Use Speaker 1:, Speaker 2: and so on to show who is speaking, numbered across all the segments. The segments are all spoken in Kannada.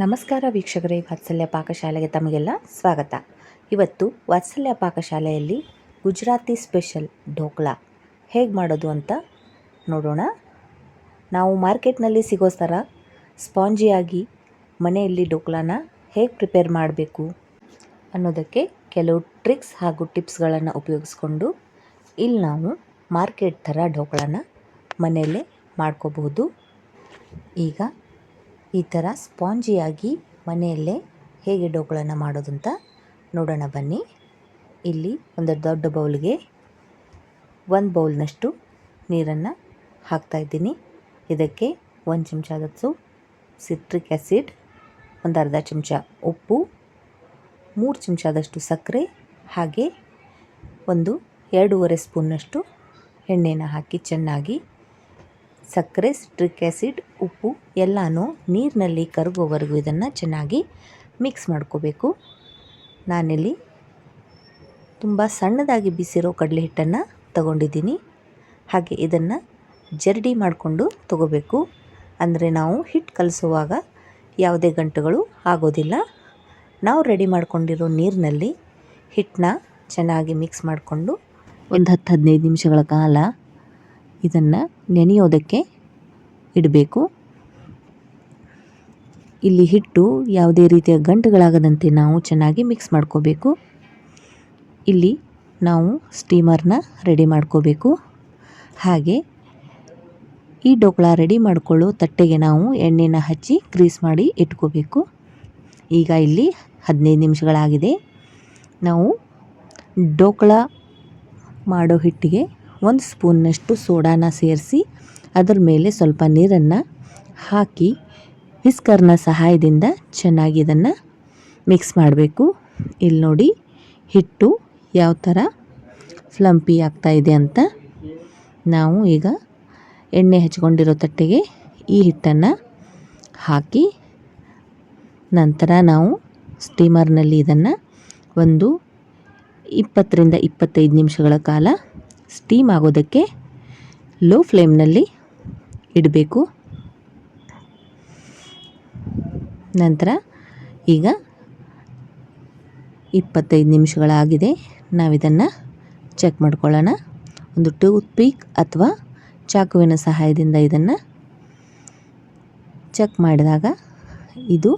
Speaker 1: ನಮಸ್ಕಾರ ವೀಕ್ಷಕರೇ, ವಾತ್ಸಲ್ಯ ಪಾಕಶಾಲೆಗೆ ತಮಗೆಲ್ಲ ಸ್ವಾಗತ. ಇವತ್ತು ವಾತ್ಸಲ್ಯ ಪಾಕಶಾಲೆಯಲ್ಲಿ ಗುಜರಾತಿ ಸ್ಪೆಷಲ್ ಢೋಕ್ಲಾ ಹೇಗೆ ಮಾಡೋದು ಅಂತ ನೋಡೋಣ. ನಾವು ಮಾರ್ಕೆಟ್ನಲ್ಲಿ ಸಿಗೋ ಥರ ಸ್ಪಾಂಜಿಯಾಗಿ ಮನೆಯಲ್ಲಿ ಢೋಕ್ಲಾನ ಹೇಗೆ ಪ್ರಿಪೇರ್ ಮಾಡಬೇಕು ಅನ್ನೋದಕ್ಕೆ ಕೆಲವು ಟ್ರಿಕ್ಸ್ ಹಾಗೂ ಟಿಪ್ಸ್ಗಳನ್ನು ಉಪಯೋಗಿಸ್ಕೊಂಡು ಇಲ್ಲಿ ನಾವು ಮಾರ್ಕೆಟ್ ಥರ ಢೋಕ್ಲಾನ ಮನೆಯಲ್ಲೇ ಮಾಡ್ಕೋಬಹುದು. ಈಗ ಈ ಥರ ಸ್ಪಾಂಜಿಯಾಗಿ ಮನೆಯಲ್ಲೇ ಹೇಗೆ ಡೋಗಳನ್ನು ಮಾಡೋದು ಅಂತ ನೋಡೋಣ ಬನ್ನಿ. ಇಲ್ಲಿ ಒಂದು ದೊಡ್ಡ ಬೌಲ್ಗೆ ಒಂದು ಬೌಲ್ನಷ್ಟು ನೀರನ್ನು ಹಾಕ್ತಾಯಿದ್ದೀನಿ ಇದಕ್ಕೆ ಒಂದು ಚಮಚದಷ್ಟು ಸಿಟ್ರಿಕ್ ಆ್ಯಸಿಡ್ ಒಂದು ಅರ್ಧ ಚಮಚ ಉಪ್ಪು, ಮೂರು ಚಮಚದಷ್ಟು ಸಕ್ಕರೆ, ಹಾಗೆ ಒಂದು ಎರಡೂವರೆ ಸ್ಪೂನ್ನಷ್ಟು ಎಣ್ಣೆನ ಹಾಕಿ ಚೆನ್ನಾಗಿ ಸಕ್ಕರೆ ಸ್ಟ್ರಿಕ್ ಆ್ಯಸಿಡ್ ಉಪ್ಪು ಎಲ್ಲನೂ ನೀರಿನಲ್ಲಿ ಕರಗೋವರೆಗೂ ಇದನ್ನು ಚೆನ್ನಾಗಿ ಮಿಕ್ಸ್ ಮಾಡ್ಕೋಬೇಕು. ನಾನಿಲ್ಲಿ ತುಂಬ ಸಣ್ಣದಾಗಿ ಬಿಸಿರೋ ಕಡಲೆ ಹಿಟ್ಟನ್ನು ತಗೊಂಡಿದ್ದೀನಿ. ಹಾಗೆ ಇದನ್ನು ಜರಡಿ ಮಾಡಿಕೊಂಡು ತಗೋಬೇಕು. ಅಂದರೆ ನಾವು ಹಿಟ್ಟು ಕಲಿಸುವಾಗ ಯಾವುದೇ ಗಂಟುಗಳು ಆಗೋದಿಲ್ಲ. ನಾವು ರೆಡಿ ಮಾಡ್ಕೊಂಡಿರೋ ನೀರಿನಲ್ಲಿ ಹಿಟ್ಟನ್ನ ಚೆನ್ನಾಗಿ ಮಿಕ್ಸ್ ಮಾಡಿಕೊಂಡು ಒಂದು ಹತ್ತು ಹದಿನೈದು ನಿಮಿಷಗಳ ಕಾಲ ಇದನ್ನು ನೆನೆಯೋದಕ್ಕೆ ಇಡಬೇಕು. ಇಲ್ಲಿ ಹಿಟ್ಟು ಯಾವುದೇ ರೀತಿಯ ಗಂಟುಗಳಾಗದಂತೆ ನಾವು ಚೆನ್ನಾಗಿ ಮಿಕ್ಸ್ ಮಾಡ್ಕೋಬೇಕು. ಇಲ್ಲಿ ನಾವು ಸ್ಟೀಮರ್ನ ರೆಡಿ ಮಾಡ್ಕೋಬೇಕು. ಹಾಗೆ ಈ ಡೋಕ್ಲಾ ರೆಡಿ ಮಾಡಿಕೊಳ್ಳೋ ತಟ್ಟೆಗೆ ನಾವು ಎಣ್ಣೆನ ಹಚ್ಚಿ ಗ್ರೀಸ್ ಮಾಡಿ ಇಟ್ಕೋಬೇಕು. ಈಗ ಇಲ್ಲಿ ಹದಿನೈದು ನಿಮಿಷಗಳಾಗಿದೆ. ನಾವು ಡೋಕ್ಲಾ ಮಾಡೋ ಹಿಟ್ಟಿಗೆ ಒಂದು ಸ್ಪೂನ್ನಷ್ಟು ಸೋಡಾನ ಸೇರಿಸಿ ಅದರ ಮೇಲೆ ಸ್ವಲ್ಪ ನೀರನ್ನು ಹಾಕಿ ವಿಸ್ಕರ್ನ ಸಹಾಯದಿಂದ ಚೆನ್ನಾಗಿ ಇದನ್ನು ಮಿಕ್ಸ್ ಮಾಡಬೇಕು. ಇಲ್ಲಿ ನೋಡಿ ಹಿಟ್ಟು ಯಾವ ಥರ ಫ್ಲಂಪಿ ಆಗ್ತಾಯಿದೆ ಅಂತ. ನಾವು ಈಗ ಎಣ್ಣೆ ಹಚ್ಕೊಂಡಿರೋ ತಟ್ಟೆಗೆ ಈ ಹಿಟ್ಟನ್ನು ಹಾಕಿ ನಂತರ ನಾವು ಸ್ಟೀಮರ್ನಲ್ಲಿ ಇದನ್ನು ಒಂದು ಇಪ್ಪತ್ತರಿಂದ ಇಪ್ಪತ್ತೈದು ನಿಮಿಷಗಳ ಕಾಲ ಸ್ಟೀಮ್ ಆಗೋದಕ್ಕೆ ಲೋ ಫ್ಲೇಮ್ನಲ್ಲಿ ಇಡಬೇಕು. ನಂತರ ಈಗ ಇಪ್ಪತ್ತೈದು ನಿಮಿಷಗಳಾಗಿದೆ. ನಾವಿದನ್ನು ಚೆಕ್ ಮಾಡ್ಕೊಳ್ಳೋಣ. ಒಂದು ಟೂತ್ ಪೀಕ್ ಅಥವಾ ಚಾಕುವಿನ ಸಹಾಯದಿಂದ ಇದನ್ನು ಚೆಕ್ ಮಾಡಿದಾಗ ಇದು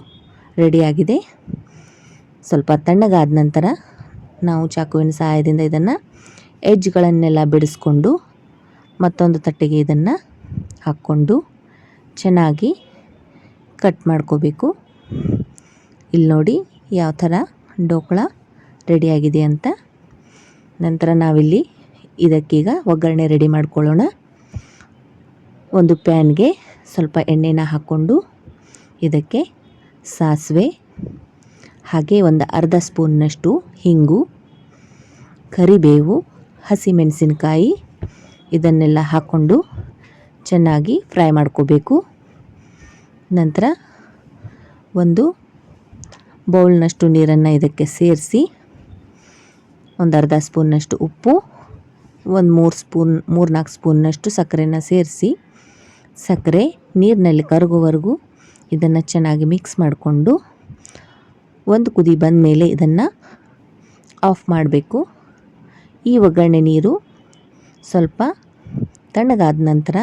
Speaker 1: ರೆಡಿಯಾಗಿದೆ ಸ್ವಲ್ಪ ತಣ್ಣಗಾದ ನಂತರ ನಾವು ಚಾಕುವಿನ ಸಹಾಯದಿಂದ ಇದನ್ನು ಎಡ್ಜ್ಗಳನ್ನೆಲ್ಲ ಬಿಡಿಸ್ಕೊಂಡು ಮತ್ತೊಂದು ತಟ್ಟೆಗೆ ಇದನ್ನು ಹಾಕ್ಕೊಂಡು ಚೆನ್ನಾಗಿ ಕಟ್ ಮಾಡ್ಕೋಬೇಕು. ಇಲ್ಲಿ ನೋಡಿ ಯಾವ ಥರ ಡೋಕಳ ರೆಡಿಯಾಗಿದೆ ಅಂತ. ನಂತರ ನಾವಿಲ್ಲಿ ಇದಕ್ಕೀಗ ಒಗ್ಗರಣೆ ರೆಡಿ ಮಾಡ್ಕೊಳ್ಳೋಣ. ಒಂದು ಪ್ಯಾನ್ಗೆ ಸ್ವಲ್ಪ ಎಣ್ಣೆನ ಹಾಕ್ಕೊಂಡು ಇದಕ್ಕೆ ಸಾಸಿವೆ, ಹಾಗೆ ಒಂದು ಅರ್ಧ ಸ್ಪೂನ್ನಷ್ಟು ಹಿಂಗು, ಕರಿಬೇವು ಹಸಿಮೆಣಸಿನ್ಕಾಯಿ ಇದನ್ನೆಲ್ಲ ಹಾಕ್ಕೊಂಡು ಚೆನ್ನಾಗಿ ಫ್ರೈ ಮಾಡ್ಕೋಬೇಕು. ನಂತರ ಒಂದು ಬೌಲ್ನಷ್ಟು ನೀರನ್ನು ಇದಕ್ಕೆ ಸೇರಿಸಿ ಒಂದು ಅರ್ಧ ಸ್ಪೂನ್ನಷ್ಟು ಉಪ್ಪು, ಒಂದು ಮೂರು ಸ್ಪೂನ್ ಮೂರು ನಾಲ್ಕು ಸ್ಪೂನ್ನಷ್ಟು ಸಕ್ಕರೆನ ಸೇರಿಸಿ ಸಕ್ಕರೆ ನೀರಿನಲ್ಲಿ ಕರಗುವವರೆಗೂ ಇದನ್ನು ಚೆನ್ನಾಗಿ ಮಿಕ್ಸ್ ಮಾಡಿಕೊಂಡು ಒಂದು ಕುದಿ ಬಂದ ಮೇಲೆ ಇದನ್ನು ಆಫ್ ಮಾಡಬೇಕು. ಈ ಒಗ್ಗರಣೆ ನೀರು ಸ್ವಲ್ಪ ತಣ್ಣಗಾದ ನಂತರ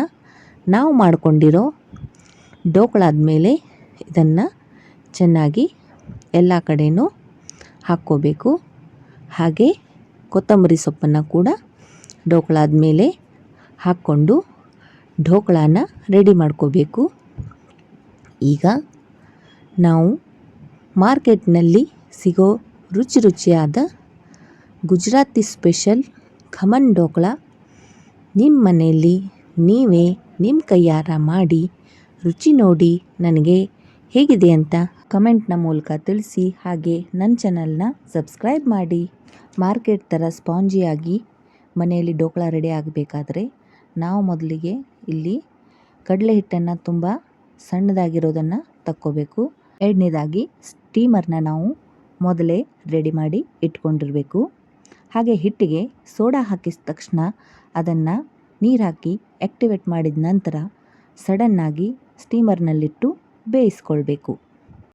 Speaker 1: ನಾವು ಮಾಡಿಕೊಂಡಿರೋ ಡೋಕಳಾದ ಮೇಲೆ ಇದನ್ನು ಚೆನ್ನಾಗಿ ಎಲ್ಲ ಕಡೆಯೂ ಹಾಕ್ಕೋಬೇಕು. ಹಾಗೆ ಕೊತ್ತಂಬರಿ ಸೊಪ್ಪನ್ನು ಕೂಡ ಡೋಕಳಾದ ಮೇಲೆ ಹಾಕ್ಕೊಂಡು ಢೋಕಳಾನ ರೆಡಿ ಮಾಡ್ಕೋಬೇಕು. ಈಗ ನಾವು ಮಾರ್ಕೆಟ್ನಲ್ಲಿ ಸಿಗೋ ರುಚಿ ರುಚಿಯಾದ ಗುಜರಾತಿ ಸ್ಪೆಷಲ್ ಖಮನ್ ಡೋಕ್ಳ. ನಿಮ್ಮ ಮನೆಯಲ್ಲಿ ನೀವೇ ನಿಮ್ಮ ಕೈಯಾರ ಮಾಡಿ ರುಚಿ ನೋಡಿ ನನಗೆ ಹೇಗಿದೆ ಅಂತ ಕಮೆಂಟ್ನ ಮೂಲಕ ತಿಳಿಸಿ ಹಾಗೆ ನನ್ನ ಚಾನಲ್ನ ಸಬ್ಸ್ಕ್ರೈಬ್ ಮಾಡಿ. ಮಾರ್ಕೆಟ್ ಥರ ಸ್ಪಾಂಜಿಯಾಗಿ ಮನೆಯಲ್ಲಿ ಡೋಕ್ಲಾ ರೆಡಿ ಆಗಬೇಕಾದ್ರೆ ನಾವು ಮೊದಲಿಗೆ ಇಲ್ಲಿ ಕಡಲೆ ಹಿಟ್ಟನ್ನು ತುಂಬ ಸಣ್ಣದಾಗಿರೋದನ್ನು ತಕ್ಕೋಬೇಕು. ಎರಡನೇದಾಗಿ ಸ್ಟೀಮರ್ನ ನಾವು ಮೊದಲೇ ರೆಡಿ ಮಾಡಿ ಇಟ್ಕೊಂಡಿರಬೇಕು. ಹಾಗೆ ಹಿಟ್ಟಿಗೆ ಸೋಡಾ ಹಾಕಿದ ತಕ್ಷಣ ಅದನ್ನು ನೀರು ಹಾಕಿ ಆ್ಯಕ್ಟಿವೇಟ್ ಮಾಡಿದ ನಂತರ ಸಡನ್ನಾಗಿ ಸ್ಟೀಮರ್ನಲ್ಲಿಟ್ಟು ಬೇಯಿಸ್ಕೊಳ್ಬೇಕು.